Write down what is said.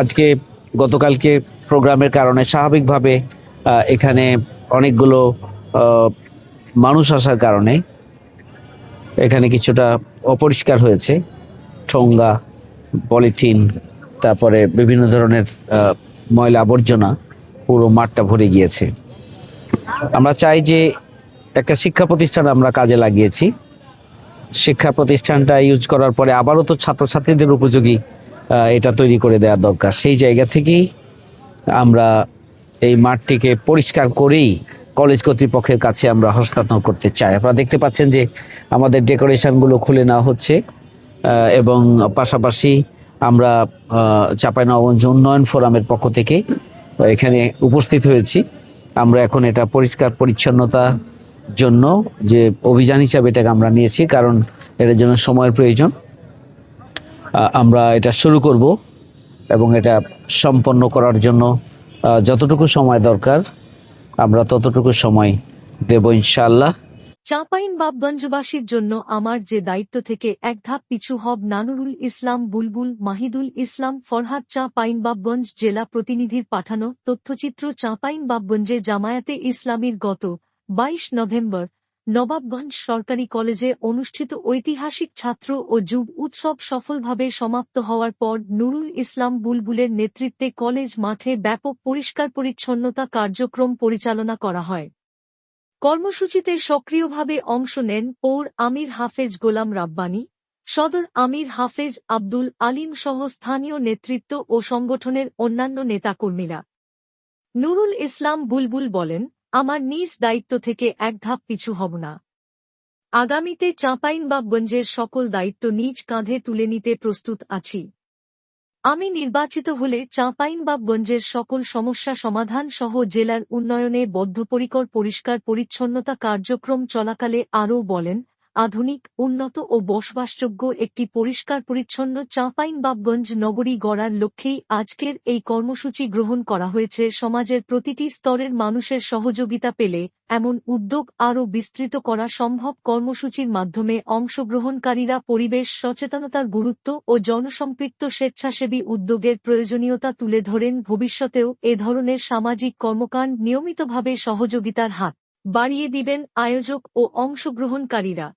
আজকে গতকালকে প্রোগ্রামের কারণে স্বাভাবিকভাবে এখানে অনেকগুলো মানুষ আসার কারণে এখানে কিছুটা অপরিষ্কার হয়েছে। ঠোঙ্গা, পলিথিন, তারপরে বিভিন্ন ধরনের ময়লা আবর্জনা পুরো মাঠটা ভরে গিয়েছে। আমরা চাই যে একটা শিক্ষা প্রতিষ্ঠান আমরা কাজে লাগিয়েছি। শিক্ষা প্রতিষ্ঠানটা ইউজ করার পরে আবারও তো ছাত্রছাত্রীদের উপযোগী এটা তৈরি করে দেওয়া দরকার। সেই জায়গা থেকেই আমরা এই মাঠটিকে পরিষ্কার করেই কলেজ কর্তৃপক্ষের কাছে আমরা হস্তান্তর করতে চাই। আপনারা দেখতে পাচ্ছেন যে আমাদের ডেকোরেশনগুলো খুলে নেওয়া হচ্ছে এবং পাশাপাশি আমরা চাপাইনবাবগঞ্জ উন্নয়ন ফোরামের পক্ষ থেকে এখানে উপস্থিত হয়েছি। আমরা এখন এটা পরিষ্কার পরিচ্ছন্নতা জন্য যে অভিযান হিসাবে এটাকে আমরা নিয়েছি, কারণ এটার জন্য সময়ের প্রয়োজন। আমরা এটা শুরু করব এবং এটা সম্পন্ন করার জন্য যতটুকু সময় দরকার, আমরা ততটুকু সময় দেব ইনশাআল্লাহ। চাঁপাইন বাবগঞ্জবাসীর জন্য আমার যে দায়িত্ব থেকে এক ধাপ পিছু হব নানুরুল ইসলাম বুলবুল মাহিদুল ইসলাম ফরহাদ চাঁপাইন বাবগঞ্জ জেলা প্রতিনিধির পাঠানো তথ্যচিত্র চাঁপাইন বাবগঞ্জে জামায়াতে ইসলামীর গত বাইশ নভেম্বর নবাবগঞ্জ সরকারি কলেজে অনুষ্ঠিত ঐতিহাসিক ছাত্র ও যুব উৎসব সফলভাবে সমাপ্ত হওয়ার পর নুরুল ইসলাম বুলবুলের নেতৃত্বে কলেজ মাঠে ব্যাপক পরিষ্কার পরিচ্ছন্নতা কার্যক্রম পরিচালনা করা হয়। কর্মসূচিতে সক্রিয়ভাবে অংশ নেন পৌর আমির হাফেজ গোলাম রাব্বানী, সদর আমির হাফেজ আব্দুল আলিম সহ স্থানীয় নেতৃত্ব ও সংগঠনের অন্যান্য নেতাকর্মীরা। নুরুল ইসলাম বুলবুল বলেন আমার নিজ দায়িত্ব থেকে এক ধাপ পিছু হব না। আগামীতে চাঁপাইনবাবগঞ্জের সকল দায়িত্ব নিজ কাঁধে তুলে নিতে প্রস্তুত আছি। আমি নির্বাচিত হলে চাঁপাইনবাবগঞ্জের সকল সমস্যা সমাধান সহ জেলার উন্নয়নে বদ্ধপরিকর পরিষ্কার পরিচ্ছন্নতা কার্যক্রম চলাকালে আরও বলেন আধুনিক, উন্নত ও বসবাসযোগ্য একটি পরিষ্কার পরিচ্ছন্ন চাঁপাইনবাবগঞ্জ নগরী গড়ার লক্ষ্যেই আজকের এই কর্মসূচি গ্রহণ করা হয়েছে। সমাজের প্রতিটি স্তরের মানুষের সহযোগিতা পেলে এমন উদ্যোগ আরও বিস্তৃত করা সম্ভব। কর্মসূচির মাধ্যমে অংশগ্রহণকারীরা পরিবেশ সচেতনতার গুরুত্ব ও জনসম্পৃক্ত স্বেচ্ছাসেবী উদ্যোগের প্রয়োজনীয়তা তুলে ধরেন। ভবিষ্যতেও এ ধরনের সামাজিক কর্মকাণ্ড নিয়মিতভাবে সহযোগিতার হাত বাড়িয়ে দিবেন আয়োজক ও অংশগ্রহণকারীরা।